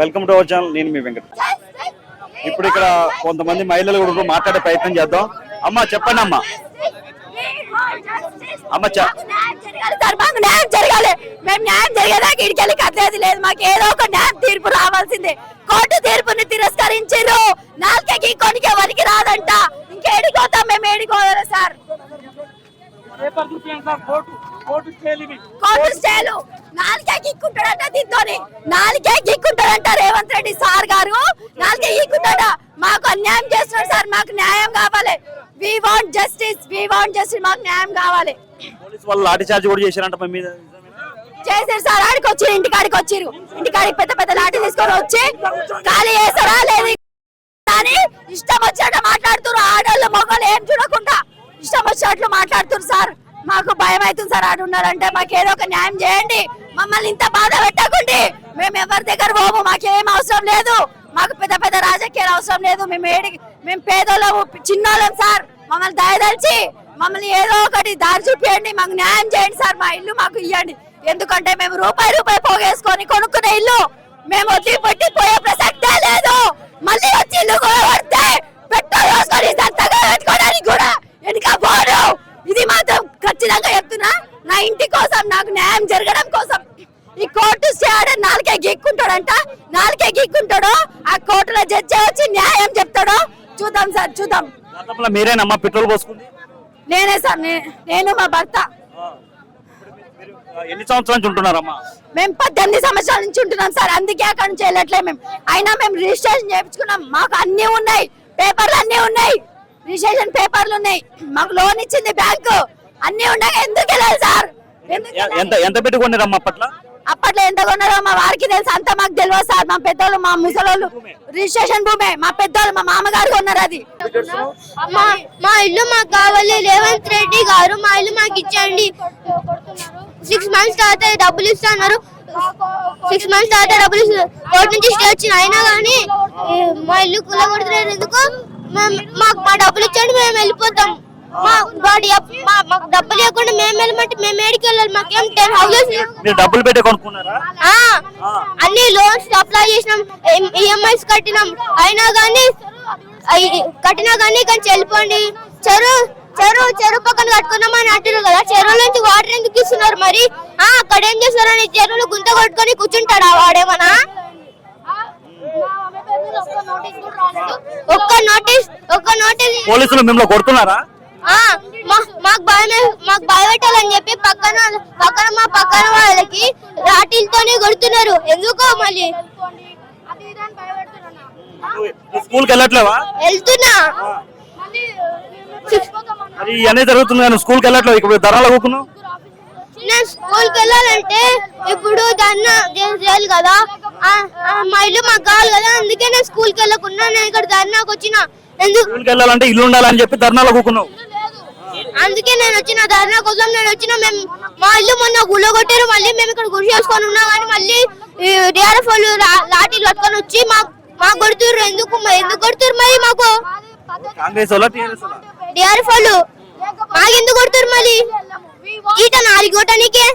Welcome to our channel నేను మీ వెంకట్. ఇప్పుడు ఇక్కడ కొంతమంది మహిళలు కూడా మాట్లాడే ప్రయత్నం చేద్దాం. అమ్మా చెప్పండి అమ్మా. అమ్మ చ- సార్ మాకు న్యాయం జరగాలి మేము న్యాయం జరిగేదాకా ఇడికెళ్ళి కట్టేది లేదు మాకు ఏదో ఒక న్యాయం తీర్పు రావాల్సిందే కోర్టు తీర్పుని తిరస్కరించారు నాలుగకి కొనికి వరికి రాదంట ఇంకేడిపోతాం మేము ఏడిపోవాలి సార్ పేపర్ కోర్టు స్టేలు. నాలుగే గిక్కుంటాడంట దీంతోని. నాలుగే గిక్కుంటాడంట రేవంత్ రెడ్డి సార్ గారు. నాలుగే గిక్కుంటాడ? మాకు అన్యాయం చేస్తున్నాడు సార్ మాకు న్యాయం కావాలి. We want justice we want justice మాకు న్యాయం కావాలి. పోలీసు వాళ్ళు లాఠీ చార్జ్ కూడా చేశారంట మీ మీద. చేశారు సార్ ఆడికి వచ్చి ఇంటికాడికి వచ్చిరు. ఇంటికాడికి పెద్ద పెద్ద లాఠీ తీసుకొని వచ్చి ఖాళీ చేస్తారా లేదు కానీ ఇష్టం వచ్చినట్టు మాట్లాడుతున్నారు. ఆడోళ్ళు మొగలు ఏం చూడకుండా ఇష్టం వచ్చినట్లు మాట్లాడుతున్నారు సార్. మాకు భయం అవుతుంది సార్ ఆడు ఉన్నారంటే మాకు ఏదో ఒక న్యాయం చేయండి. మమ్మల్ని ఇంత బాధ పెట్టకండి. మేము ఎవరి దగ్గర పోము మాకేం అవసరం లేదు. మాకు పెద్ద పెద్ద రాజకీయాలు అవసరం లేదు. మేము ఏడి మేము పేదోళ్ళము చిన్నోళ్ళం సార్. మమ్మల్ని దయదలిచి మమ్మల్ని ఏదో ఒకటి దారి చూపియండి. మాకు న్యాయం చేయండి సార్. మా ఇల్లు మాకు ఇవ్వండి ఎందుకంటే మేము రూపాయి రూపాయి పోగేసుకొని కొనుక్కునే ఇల్లు. మేము వదిలిపెట్టి పోయే ప్రసక్తే లేదు. ఖచ్చితంగా చెప్తున్నా నా ఇంటి కోసం నాకు న్యాయం జరగడం కోసం ఈ కోర్టు ఆడే నాలుగే గీక్కుంటాడంట. నాలుగే గీక్కుంటాడో ఆ కోర్టులో జడ్జి వచ్చి న్యాయం చెప్తాడో చూద్దాం సార్ చూద్దాం. మీరేనమ్మా పెట్రోల్ పోసుకుంది? నేనే సార్ నేను మా భర్త. ఎన్ని సంవత్సరాల నుంచి ఉంటున్నారమ్మా? మేము పద్దెనిమిది సంవత్సరాల నుంచి ఉంటున్నాం సార్ అందుకే అక్కడ నుంచి వెళ్ళట్లే మేము. అయినా మేము రిజిస్ట్రేషన్ చేయించుకున్నాం మాకు అన్ని ఉన్నాయి పేపర్లు అన్ని ఉన్నాయి. రిజిస్ట్రేషన్ పేపర్లు ఉన్నాయి మాకు లోన్ ఇచ్చింది బ్యాంకు. అన్ని ఉన్నాయి. ఎందుకు వెళ్ళాలి సార్? ఎంత ఎంత పెట్టుకున్నారమ్మా అప్పట్లో? అప్పట్లో ఎంత కొన్నారో మా వారికి తెలుసు. అంత మాకు తెలియదు సార్. మా పెద్దోళ్ళు మా ముసలోళ్ళు రిజిస్ట్రేషన్ భూమే. మా పెద్దోళ్ళు మా మామగారు కొన్నారు అది. మా మా ఇల్లు మాకు కావాలి. రేవంత్ రెడ్డి గారు మా ఇల్లు మాకు ఇచ్చండి సిక్స్ మంత్స్ తర్వాత డబ్బులు ఇస్తున్నారు. సిక్స్ మంత్స్ తర్వాత డబ్బులు ఇస్తున్నారు కోర్టు నుంచి స్టే వచ్చిన అయినా కానీ మా ఇల్లు కుల కొడుతున్నారు ఎందుకు? మేము- మాకు మా డబ్బులు ఇచ్చండి మేము వెళ్ళిపోతాం. మా వాడి అప్- మా మాకు డబ్బులు ఇవ్వకుండా మేము వెళ్ళమంటే మేము ఏడికి వెళ్ళాలి? మాకేం టెన్ హౌసెస్ మీరు డబ్బులు పెట్టి కొనుక్కున్నారా? ఆ, అన్ని లోన్స్ అప్లై చేసినాం. ఈఎంఐస్ కట్టినాం. అయినా కానీ కట్టినా కానీ కానీ వెళ్ళిపోండి. చెరువు చెరువు చెరువు పక్కన కట్టుకున్నామని అంటున్నారు కదా. చెరువు నుంచి వాటర్ ఎందుకు ఇస్తున్నారు మరి? ఆ అక్కడ ఏం చేస్తారని చెరువులో గుంత కొట్టుకొని కూర్చుంటాడా వాడేమన్నా? ఒక్క నోటీస్ ఒక్క నోటీస్ పోలీసులు మిమ్మల్ని కొడుతున్నారా? మాకు భయం మాకు భయపెట్టాలని చెప్పి పక్కన పక్కన మా పక్కన వాళ్ళకి రాటిలతోనే కొడుతున్నారు. ఎందుకో మళ్ళీ? స్కూల్కి వెళ్ళట్లేవా? వెళ్తున్నా. మరి ఇవన్నీ జరుగుతుంది కానీ స్కూల్కి వెళ్ళట్లేదు ఇక్కడ ధరలు కూకున్నావు నేను స్కూల్కి వెళ్ళాలంటే ఇప్పుడు దాన్ని చేయాలి కదా మా ఇల్లు మాకు కావాలి కదా అందుకే నేను స్కూల్కి వెళ్ళకుండా నేను ఇక్కడ ధర్నాకు వచ్చిన. ఎందుకు? స్కూల్కి వెళ్ళాలంటే ఇల్లు ఉండాలని చెప్పి ధర్నాలో కూకున్నావు అందుకే నేను వచ్చిన ధర్నా కోసం నేను వచ్చిన మేము మా ఇల్లు మొన్న గుళ్ళ కొట్టారు మళ్ళీ మేము ఇక్కడ గురి చేసుకొని ఉన్నాం కానీ మళ్ళీ డిఆర్ఎఫ్ వాళ్ళు లాఠీలు పట్టుకొని వచ్చి మా మాకు కొడుతుర్రు. ఎందుకు మ- ఎందుకు కొడుతుర్రు మరి మాకు? కాంగ్రెస్ డిఆర్ఎఫ్ వాళ్ళు? మాకు ఎందుకు కొడుతుర్రు మళ్ళీ? ఈట నాలుగు కొట్టనికే